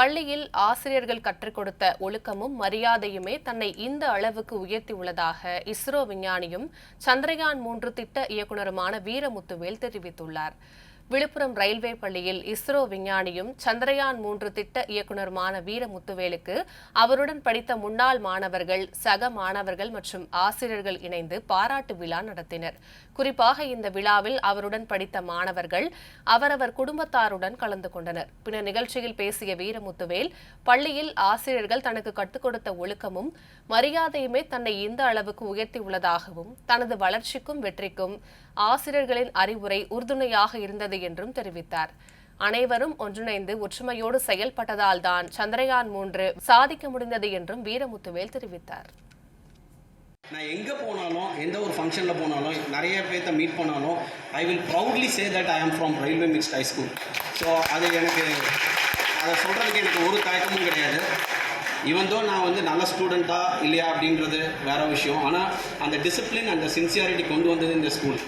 பள்ளியில் ஆசிரியர்கள் கற்றுக் கொடுத்த ஒழுக்கமும் மரியாதையுமே தன்னை இந்த அளவுக்கு உயர்த்தியுள்ளதாக இஸ்ரோ விஞ்ஞானியும் சந்திரயான் மூன்று திட்ட இயக்குனருமான வீரமுத்துவேல் தெரிவித்துள்ளார். விழுப்புரம் ரயில்வே பள்ளியில் இஸ்ரோ விஞ்ஞானியும் சந்திரயான் மூன்று திட்ட இயக்குனருமான வீரமுத்துவேலுக்கு அவருடன் படித்த முன்னாள் மாணவர்கள் சக மாணவர்கள் மற்றும் ஆசிரியர்கள் இணைந்து பாராட்டு விழா நடத்தினர். குறிப்பாக இந்த விழாவில் அவருடன் படித்த மாணவர்கள் அவரவர் குடும்பத்தாருடன் கலந்து கொண்டனர். பின்னர் நிகழ்ச்சியில் பேசிய வீரமுத்துவேல் பள்ளியில் ஆசிரியர்கள் தனக்கு கற்றுக் கொடுத்த ஒழுக்கமும் மரியாதையுமே தன்னை இந்த அளவுக்கு உயர்த்தியுள்ளதாகவும் தனது வளர்ச்சிக்கும் வெற்றிக்கும் ஆசிரியர்களின் அறிவுரை உறுதுணையாக இருந்தது என்றும் தெரிவித்தார். அனைவரும் ஒன்றிணைந்து ஒற்றுமையோடு செயல்பட்டதால் தான் சந்திரயான் மூன்று சாதிக்க முடிந்தது என்றும் வீரமுத்துவேல் தெரிவித்தார். நான் எங்கே போனாலும் எந்த ஒரு ஃபங்க்ஷனில் போனாலும் நிறைய பேர்த்த மீட் பண்ணாலும் I will proudly say that I am from railway mixed high school so அது எனக்கு அதை சொல்கிறதுக்கு எனக்கு ஒரு தயக்கமும் கிடையாது. இவன் தோ நான் வந்து நல்ல ஸ்டூடெண்ட்டா இல்லையா அப்படின்றது வேற விஷயம். ஆனால் அந்த டிசிப்ளின் அந்த சின்சியாரிட்டி கொண்டு வந்தது இந்த ஸ்கூல்